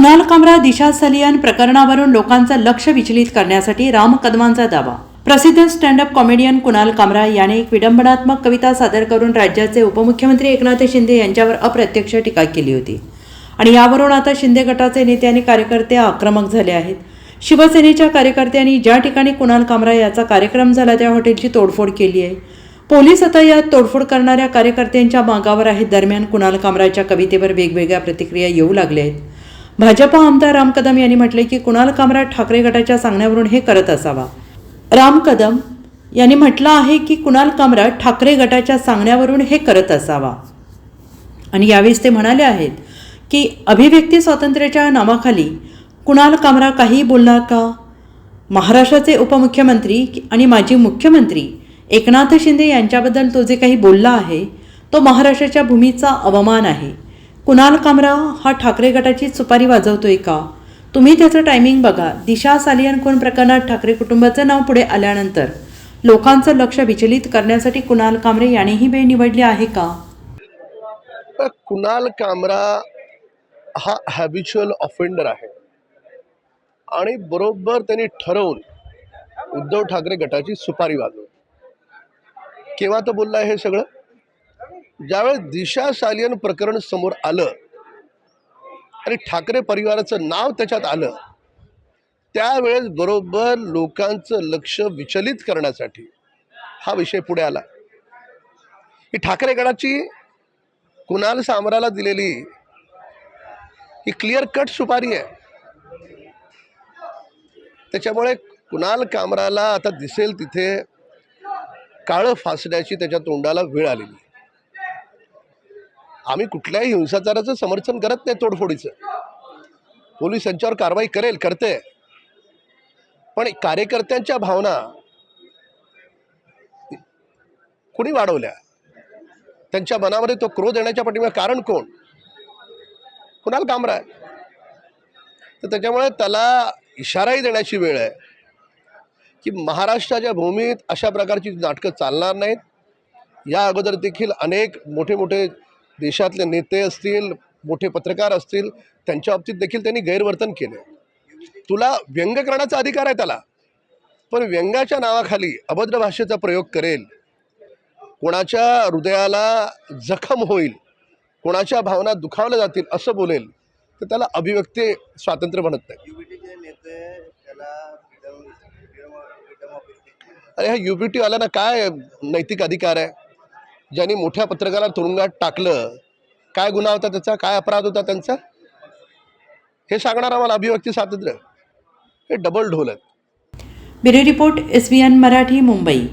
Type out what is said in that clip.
कुणाल कामरा दिशा सलियन प्रकरणावरून लोकांचं लक्ष विचलित करण्यासाठी राम कदमांचा दावा. प्रसिद्ध स्टँडअप कॉमेडियन कुणाल कामरा याने एक विडंबनात्मक कविता सादर करून राज्याचे उपमुख्यमंत्री एकनाथ शिंदे यांच्यावर अप्रत्यक्ष टीका केली होती. आणि यावरून आता शिंदे गटाचे नेते आणि कार्यकर्ते आक्रमक झाले आहेत. शिवसेनेच्या कार्यकर्त्यांनी ज्या ठिकाणी कुणाल कामरा याचा कार्यक्रम झाला त्या हॉटेलची तोडफोड केली आहे. पोलीस आता या तोडफोड करणाऱ्या कार्यकर्त्यांच्या मागावर आहेत. दरम्यान कुणाल कामराच्या कवितेवर वेगवेगळ्या प्रतिक्रिया येऊ लागल्या आहेत. भाजपा आमदार राम कदम यांनी म्हटले की कुणाल कामराज ठाकरे गटाच्या सांगण्यावरून हे करत असावा. राम कदम यांनी म्हटलं आहे की कुणाल कामराज ठाकरे गटाच्या सांगण्यावरून हे करत असावा. आणि यावेळेस ते म्हणाले आहेत की अभिव्यक्ती स्वातंत्र्याच्या नावाखाली कुणाल कामरा काहीही बोलणार का? महाराष्ट्राचे उपमुख्यमंत्री आणि माजी मुख्यमंत्री एकनाथ शिंदे यांच्याबद्दल तो जे काही बोलला आहे तो महाराष्ट्राच्या भूमीचा अवमान आहे. कुणाल कामरा हा ठाकरे गटाची सुपारी वाजवतोय का? तुम्ही त्याचं टायमिंग बघा. दिशा सालियन खून प्रकरणात ठाकरे कुटुंबाचं नाव पुढे आल्यानंतर? लोकांचं लक्ष विचलित करण्यासाठी कुणाल कामरे यानेही वेळ निवडली आहे का? तर कुणाल कामरा हा हॅबिच्युअल ऑफेंडर आहे. आणि बरोबर त्यांनी ठरवून उद्धव ठाकरे गटाची सुपारी वाजवली. केव्हा तो बोलला हे सगळं? ज्यावेळेस दिशा सालियन प्रकरण समोर आलं आणि ठाकरे परिवाराचं नाव त्याच्यात आलं त्यावेळेस बरोबर लोकांचं लक्ष विचलित करण्यासाठी हा विषय पुढे आला. ही ठाकरे गडाची कुणाल सामराला दिलेली ही क्लिअर कट सुपारी आहे. त्याच्यामुळे कुणाल कामराला आता दिसेल तिथे काळं फासण्याची त्याच्या तोंडाला वेळ आलेली आम्ही कुठल्याही हिंसाचाराचं समर्थन करत नाही तोडफोडीचं. पोलीस यांच्यावर कारवाई करेल करते. पण कार्यकर्त्यांच्या भावना कुणी वाढवल्या? त्यांच्या मनामध्ये तो क्रोध येण्याच्या पाठीमागे कारण कोण? कुणाला कामरा आहे तर त्याच्यामुळे त्याला इशाराही देण्याची वेळ आहे की महाराष्ट्राच्या भूमीत अशा प्रकारची नाटकं चालणार नाहीत. या अगोदर देखील अनेक मोठे मोठे देशातले नेते असतील मोठे पत्रकार असतील त्यांच्या बाबतीत देखील त्यांनी गैरवर्तन केले. तुला व्यंग करण्याचा अधिकार आहे त्याला. पण व्यंगाच्या नावाखाली अभद्र भाषेचा प्रयोग करेल. कोणाच्या हृदयाला जखम होईल कोणाच्या भावना दुखावल्या जातील असं बोलेल तर त्याला अभिव्यक्ती स्वातंत्र्य म्हणत नाही. अरे ह्या युबीटी वाल्यांना काय नैतिक अधिकार आहे? ज्यांनी मोठ्या पत्रकाराला तुरुंगात टाकलं काय गुन्हा होता त्याचा? काय अपराध होता त्यांचा? हे सांगणार आम्हाला अभिव्यक्ती स्वातंत्र्य. हे डबल ढोल आहेत bureau report S B N Marathi Mumbai.